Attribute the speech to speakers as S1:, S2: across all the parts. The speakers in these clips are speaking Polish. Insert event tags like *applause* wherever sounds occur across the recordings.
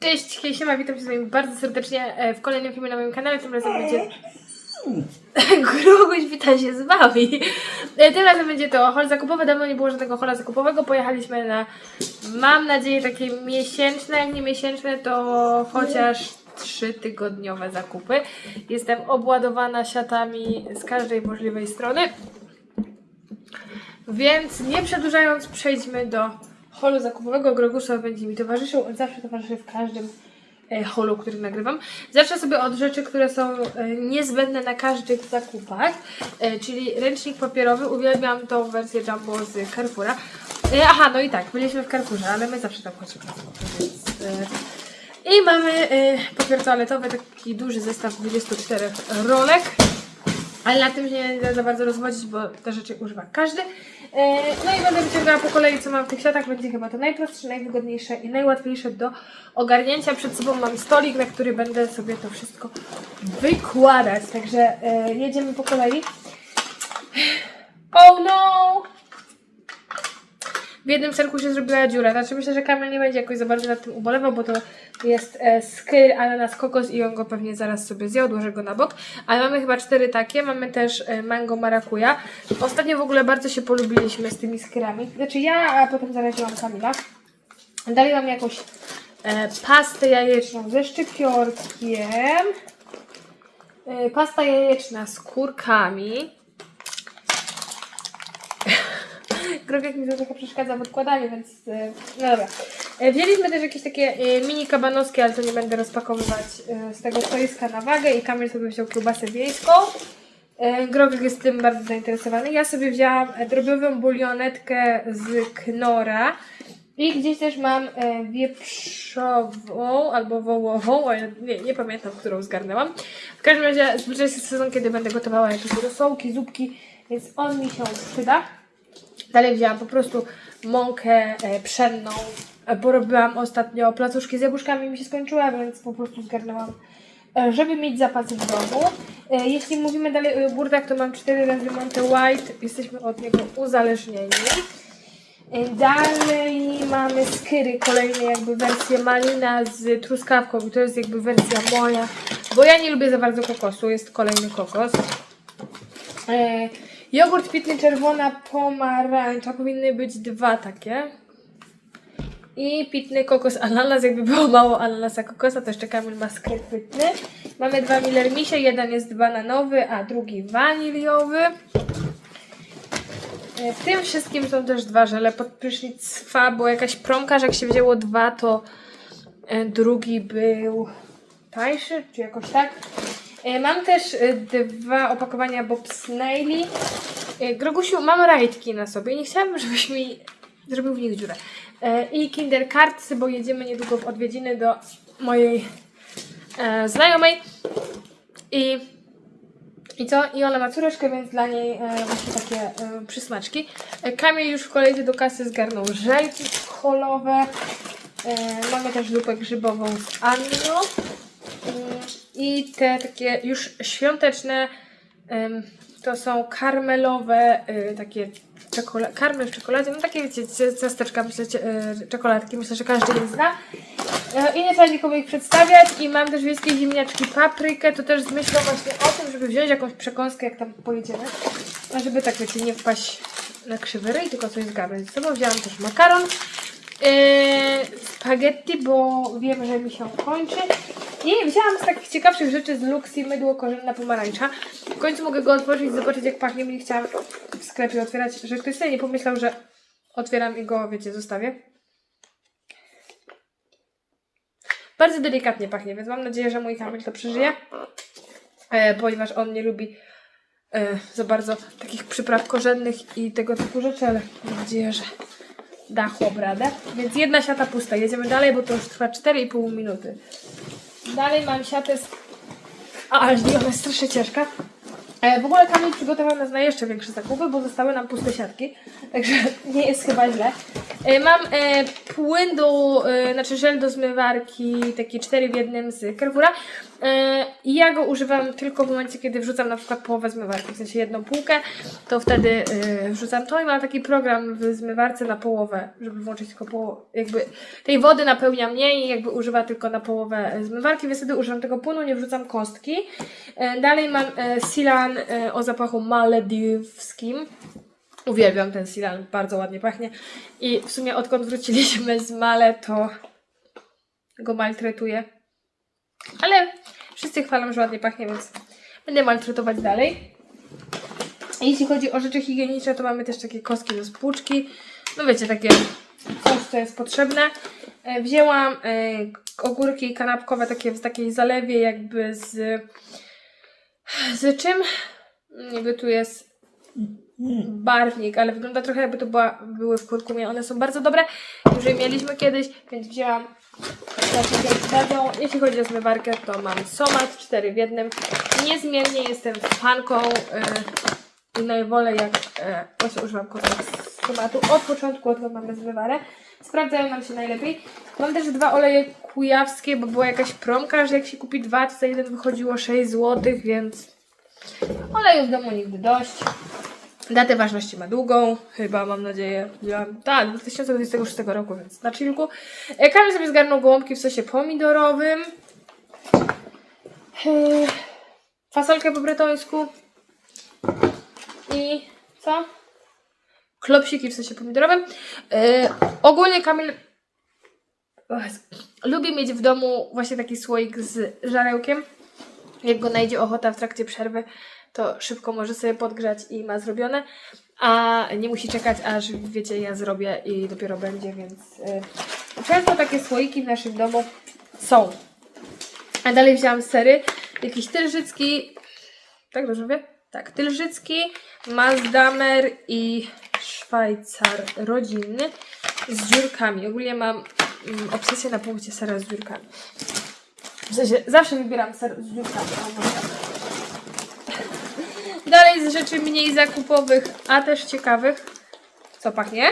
S1: Cześć, hej, siema, witam się z wami bardzo serdecznie e, w kolejnym filmie na moim kanale, tym razem będzie... *laughs* Gruguś wita się z wami. E, Tym razem będzie to hol zakupowy, dawno nie było żadnego hola zakupowego, pojechaliśmy na, mam nadzieję, takie miesięczne, jak nie miesięczne, to chociaż trzytygodniowe zakupy. Jestem obładowana siatami z każdej możliwej strony. Więc nie przedłużając, przejdźmy do holu zakupowego. Grogusław będzie mi towarzyszył. On zawsze towarzyszy w każdym e, holu, który nagrywam. Zacznę sobie od rzeczy, które są e, niezbędne na każdych zakupach, e, czyli ręcznik papierowy. Uwielbiam tą wersję Jumbo z Carrefoura. Aha, no i tak, byliśmy w Carrefourze, ale my zawsze tam chodzimy i mamy papier toaletowy, taki duży zestaw 24 rolek. Ale na tym się nie będę za bardzo rozwodzić, bo te rzeczy używa każdy. E, No i będę wyciągała po kolei, co mam w tych siatach. Będzie chyba to najprostsze, najwygodniejsze i najłatwiejsze do ogarnięcia. Przed sobą mam stolik, na który będę sobie to wszystko wykładać. Także e, jedziemy po kolei. Oh no! W jednym serku się zrobiła dziura. Znaczy myślę, że Kamil nie będzie jakoś za bardzo nad tym ubolewał, bo to jest e, skyr, ananas, kokos i on go pewnie zaraz sobie zje, odłożę go na bok. Ale mamy chyba cztery takie. Mamy też e, mango marakuja. Ostatnio w ogóle bardzo się polubiliśmy z tymi skyrami. Znaczy ja, a potem zaraziłam Kamila. Dali nam jakąś e, pastę jajeczną ze szczypiorkiem. E, pasta jajeczna z kurkami. Grogek mi to trochę przeszkadza w odkładaniu, więc e, no dobra. E, Wzięliśmy też jakieś takie e, mini kabanowskie, ale to nie będę rozpakowywać z tego stoiska na wagę i Kamil sobie wziął kiełbasę wiejską. Grogek jest tym bardzo zainteresowany. Ja sobie wzięłam drobiową bulionetkę z knora i gdzieś też mam wieprzową albo wołową, o, nie, nie pamiętam, którą zgarnęłam. W każdym razie zbliża się sezon, kiedy będę gotowała jakieś rosołki, zupki, więc on mi się przyda. Dalej wzięłam po prostu mąkę e, pszenną, e, bo robiłam ostatnio placuszki z jabłuszkami mi się skończyła, więc po prostu zgarnęłam, e, żeby mieć zapasy w domu. E, jeśli mówimy dalej o jogurtach, to mam 4 razy Monte White, jesteśmy od niego uzależnieni. E, Dalej mamy skyry, kolejne jakby wersję malina z truskawką i to jest jakby wersja moja, bo ja nie lubię za bardzo kokosu, jest kolejny kokos. Jogurt pitny czerwona pomarańcza, powinny być dwa takie. I pitny kokos ananas, jakby było mało ananasa kokosa, to jeszcze Kamil ma skryt pitny. Mamy dwa Miller Misie, jeden jest bananowy, a drugi waniliowy. E, W tym wszystkim są też dwa żele pod prysznic Fa, bo jakaś promka, że jak się wzięło dwa, to e, drugi był tańszy, czy jakoś tak. E, Mam też e, dwa opakowania Bob Snaili. E, Grogusiu, mam rajtki na sobie. Nie chciałabym, żebyś mi zrobił w nich dziurę. I Kinder bo jedziemy niedługo w odwiedziny do mojej znajomej. I i co? I ona ma córeczkę, więc dla niej właśnie takie przysmaczki. Kamil już w kolejce do kasy zgarnął żelki holowe. Mamy też lupę grzybową z Anno. I te takie już świąteczne to są karmelowe, e, takie czekola- karmel w czekoladzie, no takie wiecie, cie- ciasteczka, myślę, e, czekoladki, myślę, że każdy je zna. E, I nie trzeba nikomu ich przedstawiać. I mam też wiejskie ziemniaczki paprykę, to też z myślą właśnie o tym, żeby wziąć jakąś przekąskę, jak tam pojedziemy. A żeby tak wiecie, nie wpaść na krzywy ryj, tylko coś zgarnąć. Z sobą wzięłam też makaron. Yy, spaghetti, bo wiem, że mi się kończy. I wzięłam z takich ciekawszych rzeczy z Luxi mydło korzenna pomarańcza. W końcu mogę go otworzyć i zobaczyć jak pachnie. Nie chciałam w sklepie otwierać, że ktoś sobie nie pomyślał, że otwieram i go, wiecie, zostawię. Bardzo delikatnie pachnie, więc mam nadzieję, że mój Kamil to przeżyje. E, ponieważ on nie lubi e, za bardzo takich przypraw korzennych i tego typu rzeczy, ale mam nadzieję, że da chłop radę. Więc jedna siata pusta. Jedziemy dalej, bo to już trwa 4,5 minuty. Dalej mam siatę z... A, ale nie, ona jest strasznie ciężka. E, w ogóle Kamil przygotował nas na jeszcze większe zakupy, bo zostały nam puste siatki. Także nie jest chyba źle. E, Mam e, płyn do, e, znaczy żel do zmywarki, taki 4 w jednym z Carrefoura. E, ja go używam tylko w momencie, kiedy wrzucam na przykład połowę zmywarki, w sensie jedną półkę, to wtedy e, wrzucam to i mam taki program w zmywarce na połowę, żeby włączyć tylko połowę, jakby tej wody napełnia mniej i jakby używa tylko na połowę zmywarki, więc wtedy używam tego płynu, nie wrzucam kostki. E, Dalej mam e, Silan e, o zapachu malediwskim. Uwielbiam ten Silan, bardzo ładnie pachnie. I w sumie odkąd wróciliśmy z Male, to go maltretuję. Ale wszyscy chwalą, że ładnie pachnie, więc będę maltretować dalej. Jeśli chodzi o rzeczy higieniczne, to mamy też takie kostki do spłuczki. No wiecie, takie coś, co jest potrzebne. E, Wzięłam e, ogórki kanapkowe takie w takiej zalewie jakby z... Z czym? Niby tu jest barwnik, ale wygląda trochę jakby to była, były w kurkumie. One są bardzo dobre, już je mieliśmy kiedyś, więc wzięłam jeśli chodzi o zmywarkę, to mam Somat 4 w jednym. Niezmiennie jestem fanką yy, i najwolę jak yy, właśnie używam kostek z Somatu od początku, odkąd mamy zmywarę. Sprawdzają nam się najlepiej. Mam też dwa oleje kujawskie, bo była jakaś promka, że jak się kupi dwa, to za jeden wychodziło 6 zł, więc oleju w domu nigdy dość. Datę ważności ma długą, chyba mam nadzieję. Ja, tak, 2026 roku, więc na chillku. E, Kamil sobie zgarnął gołąbki w sosie pomidorowym. E, Fasolkę po bretońsku. I co? Klopsiki w sosie pomidorowym. E, ogólnie Kamil lubi mieć w domu właśnie taki słoik z żarełkiem. Jak go najdzie ochota w trakcie przerwy, to szybko może sobie podgrzać i ma zrobione, a nie musi czekać, aż wiecie, ja zrobię i dopiero będzie, więc y, często takie słoiki w naszym domu są. A dalej wzięłam sery, jakiś tylżycki, tak dobrze mówię? Tak, tylżycki, Mazdamer i Szwajcar rodzinny z dziurkami. Ogólnie mam mm, obsesję na punkcie sera z dziurkami. W sensie, zawsze wybieram ser z dziurkami. Dalej z rzeczy mniej zakupowych, a też ciekawych. Co pachnie?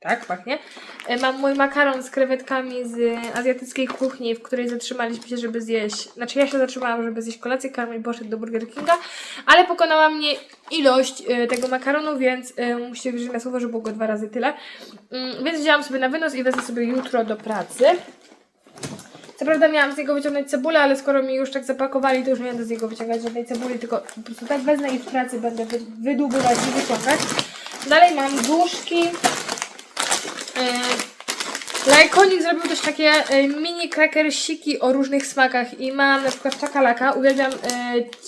S1: Tak, pachnie. E, Mam mój makaron z krewetkami z azjatyckiej kuchni, w której zatrzymaliśmy się, żeby zjeść. Znaczy, ja się zatrzymałam, żeby zjeść kolację. Kamil poszedł do Burger Kinga, ale pokonała mnie ilość e, tego makaronu, więc e, musicie wierzyć na słowo, że było go dwa razy tyle. Mm, Więc wzięłam sobie na wynos i wezmę sobie jutro do pracy. Co prawda miałam z niego wyciągnąć cebulę, ale skoro mi już tak zapakowali, to już nie będę z niego wyciągać żadnej cebuli, tylko po prostu tak wezmę i w pracy będę wy, wydłubywać i wyciągać. Dalej mam duszki. Yy, Lajkonik zrobił też takie y, mini krakersiki o różnych smakach i mam na przykład czakalaka. Uwielbiam y,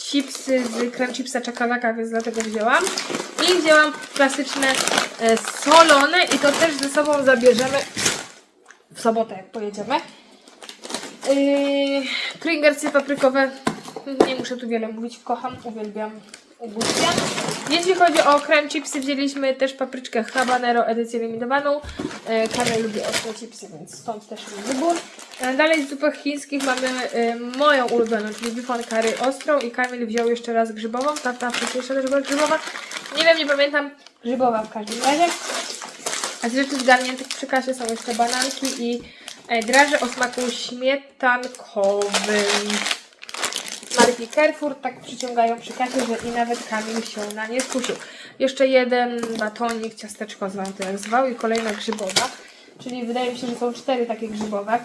S1: chipsy z crunch chipsa czakalaka, więc dlatego wzięłam. I wzięłam klasyczne solone i to też ze sobą zabierzemy w sobotę, jak pojedziemy. Yy, paprykowe. Nie muszę tu wiele mówić. Kocham, uwielbiam, ubóstwiam. Jeśli chodzi o crunch chipsy, wzięliśmy też papryczkę habanero edycję limitowaną. Yy, Kamil lubi ostre chipsy, więc stąd też mój wybór. Yy, dalej z zupach chińskich mamy yy, moją ulubioną, czyli bifon curry ostrą i Kamil wziął jeszcze raz grzybową. Ta, ta wcześniejsza też była grzybowa. Nie wiem, nie pamiętam. Grzybowa w każdym razie. A z rzeczy zgarniętych przy kasie są jeszcze bananki i draże o smaku śmietankowym. Marki Carrefour tak przyciągają przy kasie, że i nawet Kamil się na nie skusił. Jeszcze jeden batonik, ciasteczko zwał to zwał i kolejna grzybowa. Czyli wydaje mi się, że są cztery takie grzybowe.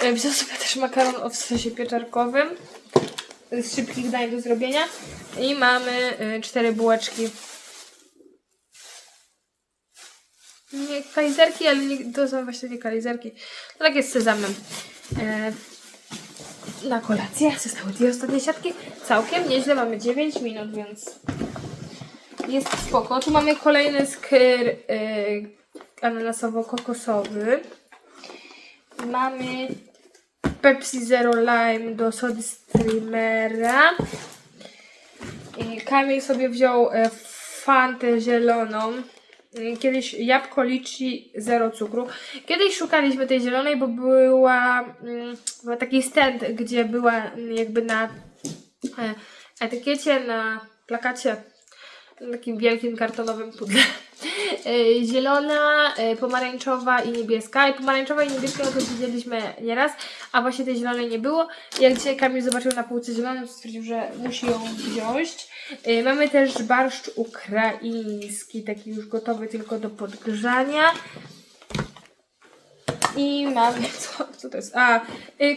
S1: E, Wziął sobie też makaron o sosie pieczarkowym z szybkich dań do zrobienia. I mamy e, cztery bułeczki Nie kalizerki, ale nie, to są właśnie nie kalizerki. To takie z sezamem. E, na kolację. Zostały dwie ostatnie siatki. Całkiem nieźle. Mamy 9 minut, więc jest spoko. Tu mamy kolejny skyr e, ananasowo-kokosowy. Mamy Pepsi Zero Lime do Sody Streamera. I Kamil sobie wziął e, fantę zieloną. Y, Kiedyś jabłko liczy zero cukru. Kiedyś szukaliśmy tej zielonej, bo była, mm, był taki stand, gdzie była mm, jakby na e, etykiecie, na plakacie w takim wielkim kartonowym pudle. *laughs* E, Zielona, e, pomarańczowa i niebieska. I pomarańczowa i niebieska to widzieliśmy nieraz, a właśnie tej zielonej nie było. Jak dzisiaj Kamil zobaczył na półce zieloną, to stwierdził, że musi ją wziąć. E, Mamy też barszcz ukraiński, taki już gotowy tylko do podgrzania. I mamy, *laughs* co, co to jest? A,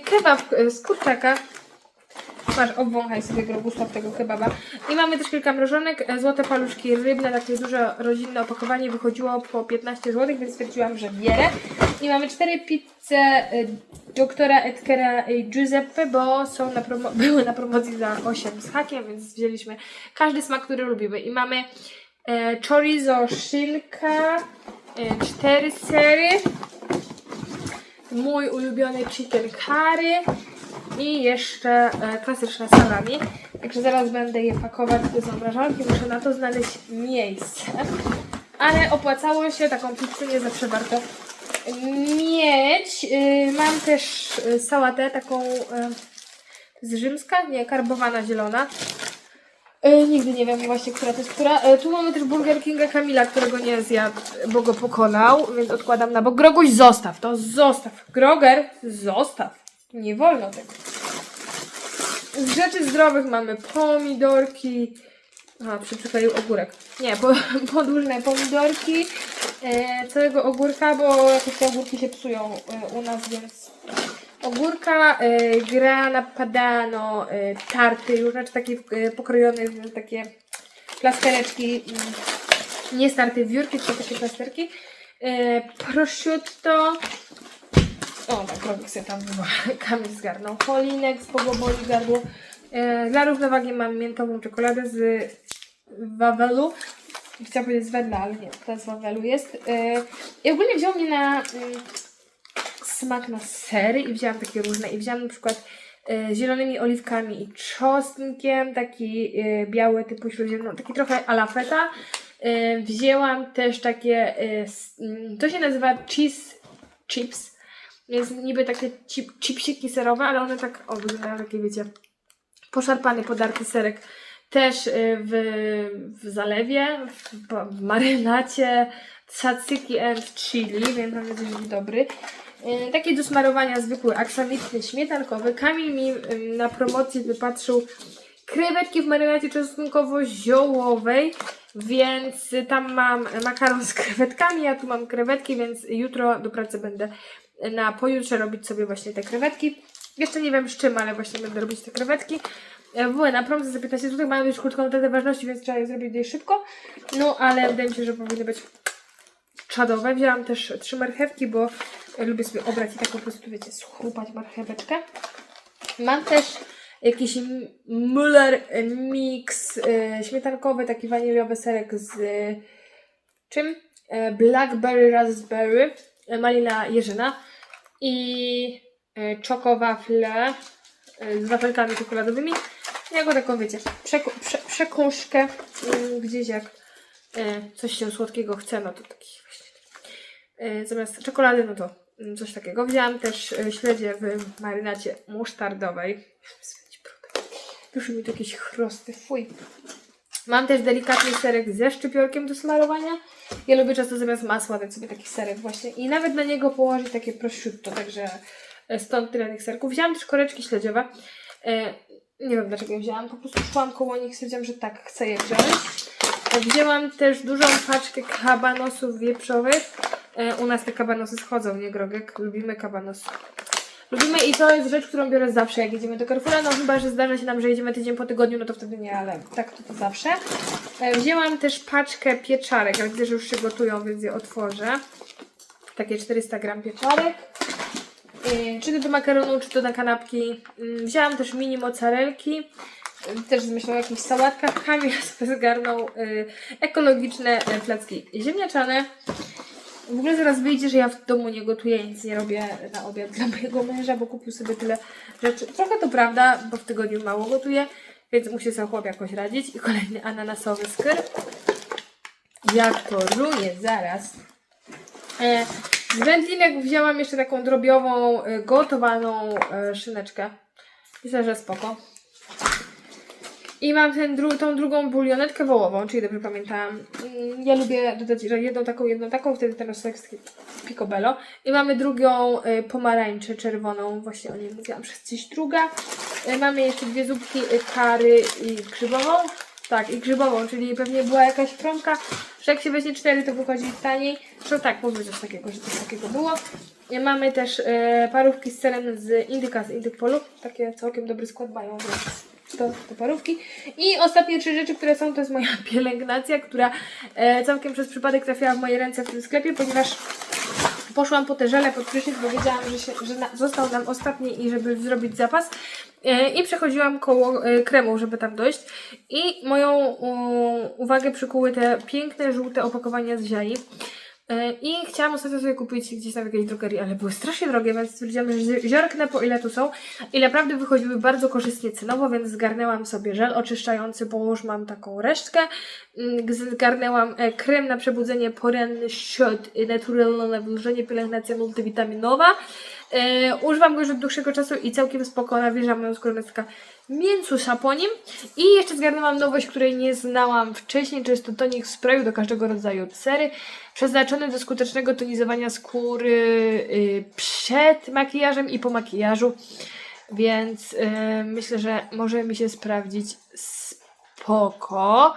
S1: kebab z kurczaka. Masz, obwąchaj sobie Grogusław tego kebaba. I mamy też kilka mrożonek, e, złote paluszki rybne, takie duże rodzinne opakowanie wychodziło po 15 zł, więc stwierdziłam, że bierę. I mamy cztery pizze e, doktora Edgara Giuseppe, bo są na *laughs* były na promocji za 8 z hakiem, więc wzięliśmy każdy smak, który lubimy. I mamy e, chorizo szynka, e, cztery sery, mój ulubiony chicken curry i jeszcze e, klasyczne salami. Także zaraz będę je pakować do zamrażarki. Muszę na to znaleźć miejsce. Ale opłacało się, taką pizzę nie zawsze warto mieć. Y, mam też y, sałatę taką y, z rzymska, nie, karbowana zielona. Nigdy nie wiem właśnie, która to jest która. Tu mamy też Burger Kinga Kamila, którego nie zjadł, bo go pokonał, więc odkładam na bok. Groguś, zostaw to, zostaw. Groger, zostaw. Nie wolno tego. Z rzeczy zdrowych mamy pomidorki. A, przy przykleił ogórek. Nie, po, *laughs* podłużne pomidorki, e, całego ogórka, bo jakoś te ogórki się psują e, u nas, więc ogórka, e, grana padano, e, tarty, już znaczy takie e, pokrojone takie plastereczki, nie starty wiórki, tylko takie plasterki. E, prosciutto, o, tak, Robik sobie tam *laughs* kamień zgarnął. Polinek z pogoboli gardło. E, dla równowagi mam miętową czekoladę z Wawelu. Chciałam powiedzieć z Wedla, ale nie, to z Wawelu jest. E, I ogólnie wziął mnie na mm, smak na sery i wzięłam takie różne. I wzięłam na przykład e, zielonymi oliwkami i czosnkiem, taki e, biały typu śródziemno, taki trochę ala feta. E, wzięłam też takie, e, mm, to się nazywa cheese chips. Jest niby takie chip, chipsiki serowe, ale one tak, o, wyglądają takie, wiecie, poszarpany, podarty serek. Też y, w, w zalewie, w, w marynacie tzatziki and chili, więc mam nadzieję, że dobry. Y, Taki do smarowania zwykły, aksamitny, śmietankowy. Kamil mi na promocji wypatrzył krewetki w marynacie czosnkowo-ziołowej, więc tam mam makaron z krewetkami, ja tu mam krewetki, więc jutro do pracy będę na pojutrze robić sobie właśnie te krewetki. Jeszcze nie wiem z czym, ale właśnie będę robić te krewetki. E, Były na promce za 15 zł, mają już krótką datę ważności, więc trzeba je zrobić dość szybko. No, ale wydaje mi się, że powinny być czadowe. Wzięłam też trzy marchewki, bo lubię sobie obrać i tak po prostu, wiecie, schrupać marcheweczkę. Mam też jakiś Müller Mix e, śmietankowy, taki waniliowy serek z e, czym? E, Blackberry Raspberry, e, malina jeżyna i e, czokowafle e, z wafelkami czekoladowymi. Jako taką, wiecie, przeko- prze, przekąszkę mm, gdzieś jak e, coś się słodkiego chce, no to taki właśnie. Zamiast czekolady, no to mm, coś takiego. Wzięłam też śledzie w marynacie musztardowej. Już mi tu jakieś chrosty, fuj. Mam też delikatny serek ze szczypiorkiem do smarowania. Ja lubię często zamiast masła dać sobie taki serek właśnie i nawet na niego położyć takie prosciutto, także e, stąd tyle tych serków. Wzięłam też koreczki śledziowe. E, nie wiem dlaczego je wzięłam, po prostu szłam koło nich, stwierdziłam, że tak chcę je wziąć. E, Wzięłam też dużą paczkę kabanosów wieprzowych. U nas te kabanosy schodzą, nie Grogek? Lubimy kabanosy. Lubimy i to jest rzecz, którą biorę zawsze, jak jedziemy do Carrefoura. No chyba, że zdarza się nam, że jedziemy tydzień po tygodniu, no to wtedy nie, ale tak to, to zawsze. E, Wzięłam też paczkę pieczarek, ale widzę, że już się gotują, więc je otworzę. Takie 400 gram pieczarek. E, Czy to do makaronu, czy to na kanapki. Mm, Wzięłam też mini mozzarelki. E, Też myślę o jakichś sałatkach. Kamil sobie *laughs* zgarnął ekologiczne placki ziemniaczane. W ogóle zaraz wyjdzie, że ja w domu nie gotuję, nic nie robię na obiad dla mojego męża, bo kupił sobie tyle rzeczy. Trochę to prawda, bo w tygodniu mało gotuję, więc musi sobie chłop jakoś radzić. I kolejny ananasowy skyr. Jak to żuje, zaraz. E, z wędlinek wzięłam jeszcze taką drobiową, e, gotowaną e, szyneczkę. Myślę, że spoko. I mam ten dru- tą drugą bulionetkę wołową, czyli dobrze pamiętałam. Mm, Ja lubię dodać jedną taką, jedną taką, wtedy rostek jest taki picobello. I mamy drugą y, pomarańczę czerwoną, właśnie o niej mówiłam przez gdzieś druga. Y, mamy jeszcze dwie zupki y, kary i grzybową. Tak, i grzybową, czyli pewnie była jakaś promka, że jak się weźmie cztery, to wychodzi taniej. To tak, mówię coś takiego, że coś takiego było. Y, Mamy też y, parówki z serem z Indyka, z Indykpolu. Takie całkiem dobry skład mają, więc to, to parówki. I ostatnie trzy rzeczy, które są, to jest moja *laughs* pielęgnacja, która e, całkiem przez przypadek trafiła w moje ręce w tym sklepie, ponieważ poszłam po te żele pod prysznic, bo wiedziałam, że, się, że na, został nam ostatni i żeby zrobić zapas. E, I przechodziłam koło e, kremu, żeby tam dojść. I moją u, uwagę przykuły te piękne, żółte opakowania z ziai. E, I chciałam ostatnio sobie kupić gdzieś tam w jakiejś drogerii, ale były strasznie drogie, więc stwierdziłam, że zi- zerknę po ile tu są. I naprawdę wychodziły bardzo korzystnie cenowo, więc zgarnęłam sobie żel oczyszczający, bo już mam taką resztkę. Mm, Zgarnęłam e, krem na przebudzenie poranny shot e, naturalne nawilżenie, pielęgnacja multivitaminowa. E, używam go już od dłuższego czasu i całkiem spoko nawilża moją taka mięcusa po nim. I jeszcze zgarnęłam nowość, której nie znałam wcześniej, to jest to tonik w sprayu do każdego rodzaju cery, przeznaczony do skutecznego tonizowania skóry y, przed makijażem i po makijażu. Więc y, myślę, że może mi się sprawdzić spoko.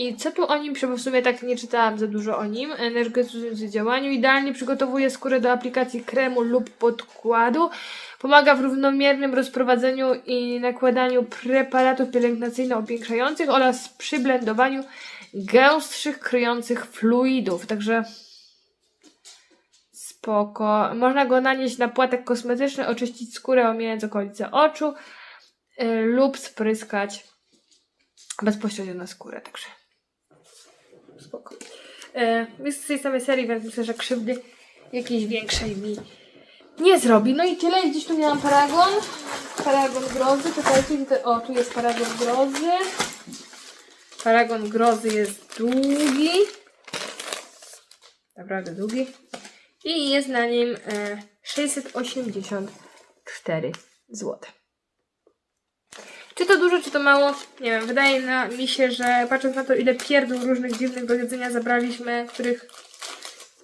S1: I co tu o nim, bo w sumie tak nie czytałam za dużo o nim. Energetyzujący działaniu. Idealnie przygotowuje skórę do aplikacji kremu lub podkładu. Pomaga w równomiernym rozprowadzeniu i nakładaniu preparatów pielęgnacyjno-opiększających oraz przy blendowaniu gęstszych, kryjących fluidów. Także spoko. Można go nanieść na płatek kosmetyczny, oczyścić skórę, omijając okolice oczu y, lub spryskać bezpośrednio na skórę, także spoko. E, jest z tej samej serii, więc myślę, że krzywdy jakiejś większej mi nie zrobi. No i tyle. I Gdzieś tu miałam paragon. Paragon grozy. Czekajcie, gdzie- o, tu jest paragon grozy. Paragon grozy jest długi. Naprawdę długi. I jest na nim e, 684 zł. Czy to dużo, czy to mało? Nie wiem, wydaje mi się, że patrząc na to, ile pierdół różnych dziwnych do jedzenia zabraliśmy, których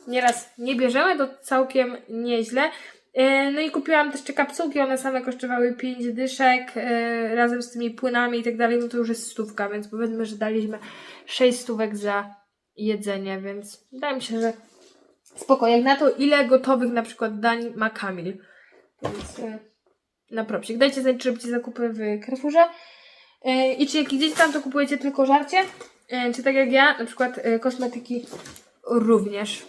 S1: nieraz nie bierzemy, to całkiem nieźle. E, No i kupiłam też te kapsułki, one same kosztowały 5 dyszek, e, razem z tymi płynami i tak dalej, no to już jest stówka, więc powiedzmy, że daliśmy 6 stówek za jedzenie, więc wydaje mi się, że spoko. Jak na to, ile gotowych na przykład dań ma Kamil. Więc e, na propsik. Dajcie znać, czy robicie zakupy w Carrefourze. E, I czy jak idziecie tam, to kupujecie tylko żarcie? E, Czy tak jak ja, na przykład e, kosmetyki również.